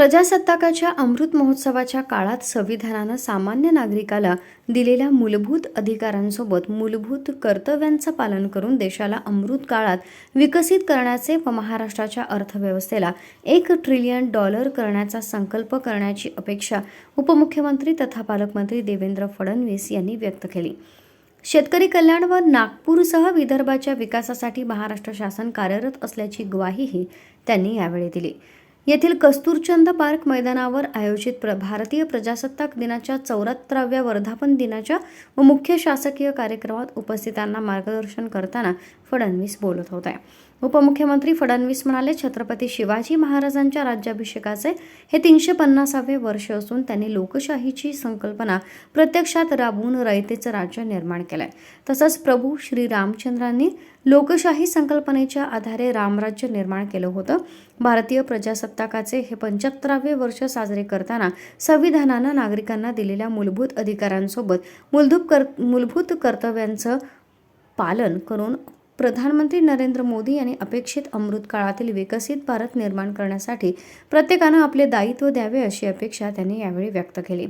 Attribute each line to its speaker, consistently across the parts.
Speaker 1: प्रजासत्ताकाच्या अमृत महोत्सवाच्या काळात संविधानानं सामान्य नागरिकाला दिलेल्या मूलभूत अधिकारांसोबत मूलभूत कर्तव्यांचं पालन करून देशाला अमृत काळात विकसित करण्याचे व महाराष्ट्राच्या अर्थव्यवस्थेला एक ट्रिलियन डॉलर करण्याचा संकल्प करण्याची अपेक्षा उपमुख्यमंत्री तथा पालकमंत्री देवेंद्र फडणवीस यांनी व्यक्त केली. शेतकरी कल्याण व नागपूरसह विदर्भाच्या विकासासाठी महाराष्ट्र शासन कार्यरत असल्याची ग्वाहीही त्यांनी यावेळी दिली. येथील कस्तूरचंद पार्क मैदानावर आयोजित प्र भारतीय प्रजासत्ताक दिनाच्या चौऱ्याहत्तराव्या वर्धापन दिनाच्या व मुख्य शासकीय कार्यक्रमात उपस्थितांना मार्गदर्शन करताना फडणवीस बोलत होते उपमुख्यमंत्री फडणवीस म्हणाले छत्रपती शिवाजी महाराजांच्या राज्याभिषेकाचे हे तीनशे पन्नासावे वर्ष असून त्यांनी लोकशाहीची संकल्पना प्रत्यक्षात राबवून रयतेचं राज्य निर्माण केलंय. तसंच प्रभू श्री रामचंद्रांनी लोकशाही संकल्पनेच्या आधारे रामराज्य निर्माण केलं होतं. भारतीय प्रजासत्ताकाचे हे पंच्याहत्तरावे वर्ष साजरे करताना संविधानानं नागरिकांना दिलेल्या मूलभूत अधिकारांसोबत मूलभूत कर मूलभूत कर्तव्यांचं पालन करून प्रधानमंत्री नरेंद्र मोदी यांनी अपेक्षित अमृत काळातील विकसित भारत निर्माण करण्यासाठी प्रत्येकानं आपले दायित्व द्यावे अशी अपेक्षा त्यांनी यावेळी व्यक्त केली.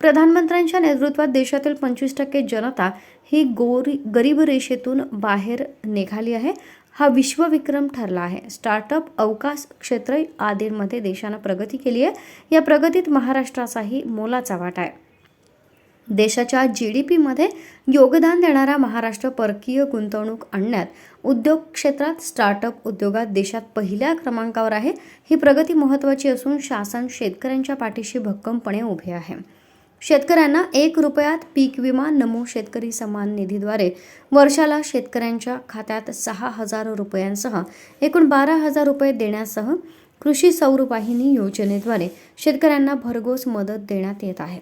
Speaker 1: प्रधानमंत्र्यांच्या नेतृत्वात देशातील पंचवीस टक्के जनता ही गोरी गरीब रेषेतून बाहेर निघाली आहे. हा विश्वविक्रम ठरला आहे. स्टार्टअप अवकाश क्षेत्र आदींमध्ये देशानं प्रगती केली आहे. या प्रगतीत महाराष्ट्राचाही मोलाचा वाटा आहे. देशाच्या जी डी पीमध्ये योगदान देणारा महाराष्ट्र परकीय गुंतवणूक आणण्यात उद्योग क्षेत्रात स्टार्टअप उद्योगात देशात पहिल्या क्रमांकावर आहे. ही प्रगती महत्त्वाची असून शासन शेतकऱ्यांच्या पाठीशी भक्कमपणे उभे आहे. शेतकऱ्यांना एक रुपयात पीक विमा नमो शेतकरी सन्मान निधीद्वारे वर्षाला शेतकऱ्यांच्या खात्यात सहा हजार रुपयांसह एकूण बारा हजार रुपये देण्यासह कृषी सौरवाहिनी योजनेद्वारे शेतकऱ्यांना भरघोस मदत देण्यात येत आहे.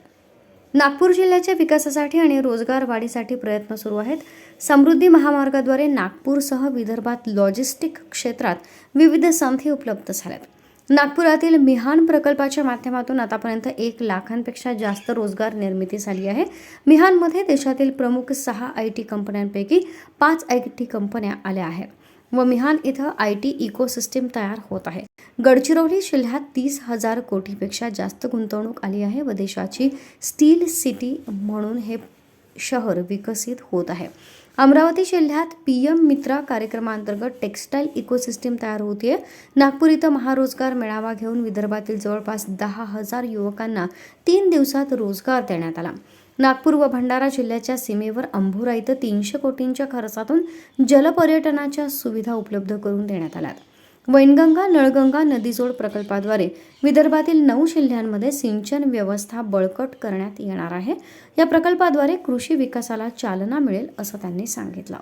Speaker 1: नागपूर जिल्ह्याच्या विकासासाठी आणि रोजगार वाढीसाठी प्रयत्न सुरू आहेत. समृद्धी महामार्गाद्वारे नागपूरसह विदर्भात लॉजिस्टिक क्षेत्रात विविध संधी उपलब्ध झाल्यात. नागपुरातील मिहान प्रकल्पाच्या माध्यमातून आतापर्यंत एक लाखांपेक्षा जास्त रोजगार निर्मिती झाली आहे. मिहानमध्ये देशातील प्रमुख सहा आय टी कंपन्यांपैकी पाच आय टी कंपन्या आल्या आहेत व मिहान इथं आय टी इकोसिस्टीम तयार होत आहे. गडचिरोली जिल्ह्यात तीस हजार कोटीपेक्षा जास्त गुंतवणूक आली आहे व देशाची स्टील सिटी म्हणून हे शहर विकसित होत आहे. अमरावती जिल्ह्यात पी एम मित्रा कार्यक्रमांतर्गत टेक्स्टाईल इकोसिस्टीम तयार होतीये. नागपूर इथं महारोजगार मेळावा घेऊन विदर्भातील जवळपास दहा हजार युवकांना तीन दिवसात रोजगार देण्यात आला. नागपूर व भंडारा जिल्ह्याच्या सीमेवर अंभुरा इथं तीनशे कोटींच्या खर्चातून जलपर्यटनाच्या सुविधा उपलब्ध करून देण्यात आल्यात. वैनगंगा नळगंगा नदीजोड प्रकल्पाद्वारे विदर्भातील नऊ जिल्ह्यांमध्ये सिंचन व्यवस्था बळकट करण्यात येणार आहे. या प्रकल्पाद्वारे कृषी विकासाला चालना मिळेल असं त्यांनी सांगितलं.